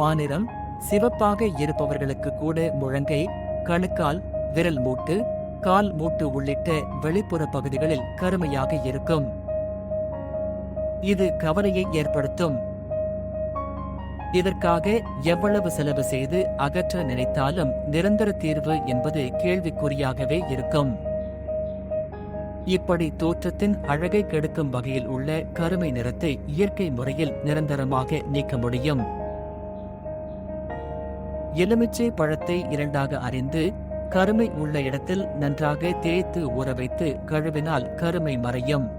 மாநிறம் சிவப்பாக இருப்பவர்களுக்கு கூட முழங்கை கணுக்கால் விரல் மூட்டு கால் மூட்டு உள்ளிட்ட வெளிப்புற பகுதிகளில் கருமையாக இருக்கும். இது கவலையை ஏற்படுத்தும். இதற்காக எவ்வளவு செலவு செய்து அகற்ற நினைத்தாலும் நிரந்தர தீர்வு என்பது கேள்விக்குறியாகவே இருக்கும். இப்படி தோற்றத்தின் அழகை கெடுக்கும் வகையில் உள்ள கருமை நிறத்தை இயற்கை முறையில் நிரந்தரமாக நீக்க முடியும். எலுமிச்சை பழத்தை இரண்டாக அறிந்து கருமை உள்ள இடத்தில் நன்றாக தேய்த்து ஊற வைத்து கழுவினால் கருமை மறையும்.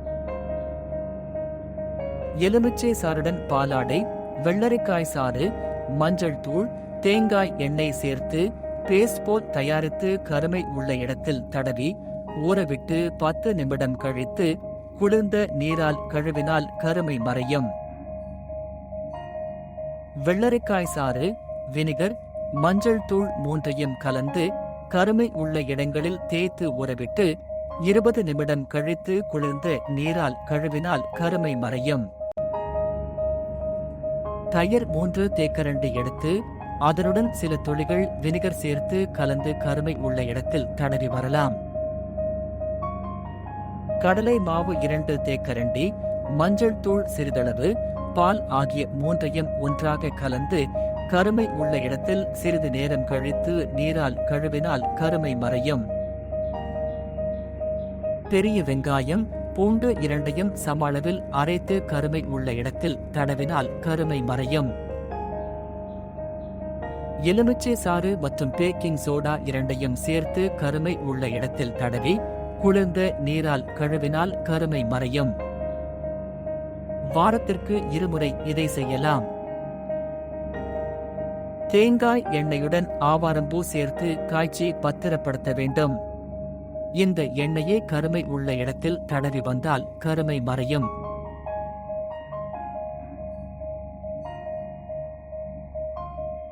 எலுமிச்சை சாறுடன் பாலாடை வெள்ளரிக்காய் சாறு மஞ்சள் தூள் தேங்காய் எண்ணெய் சேர்த்து பேஸ்ட் போல் தயாரித்து கருமை உள்ள இடத்தில் தடவி ஊறவிட்டு பத்து நிமிடம் கழித்து குளிர்ந்த நீரால் கழுவினால் கருமை மறையும். வெள்ளரிக்காய் சாறு வினிகர் மஞ்சள் தூள் மூன்றையும் கலந்து கருமை உள்ள இடங்களில் தேய்த்து உறவிட்டு இருபது நிமிடம் கழித்து குளிர்ந்த நீரால் கழுவினால் கருமை மறையும். தயிர் மூன்று தேக்கரண்டு எடுத்து அதனுடன் சில துளிகள் வினிகர் சேர்த்து கலந்து கருமை உள்ள இடத்தில் தடவி வரலாம். கடலை மாவு இரண்டு தேக்கரண்டி மஞ்சள் தூள் சிறிதளவு பால் ஆகிய மூன்றையும் ஒன்றாக கலந்து கருமை உள்ள இடத்தில் சிறிது நேரம் கழித்து நீரால் கழுவினால் கருமை மறையும். பெரிய வெங்காயம் பூண்டு இரண்டையும் சம அளவில் அரைத்து கருமை உள்ள இடத்தில் தடவினால் கருமை மறையும். எலுமிச்சை சாறு மற்றும் பேக்கிங் சோடா இரண்டையும் சேர்த்து கருமை உள்ள இடத்தில் தடவி குளிர்ந்த நீரால் கழுவினால் கருமை மறையும். வாரத்திற்கு இருமுறை இதை செய்யலாம். தேங்காய் எண்ணெயுடன் ஆவாரம்பூ சேர்த்து காய்ச்சி பத்திரப்படுத்த வேண்டும். இந்த எண்ணெயே கருமை உள்ள இடத்தில் தடவி வந்தால் கருமை மறையும்.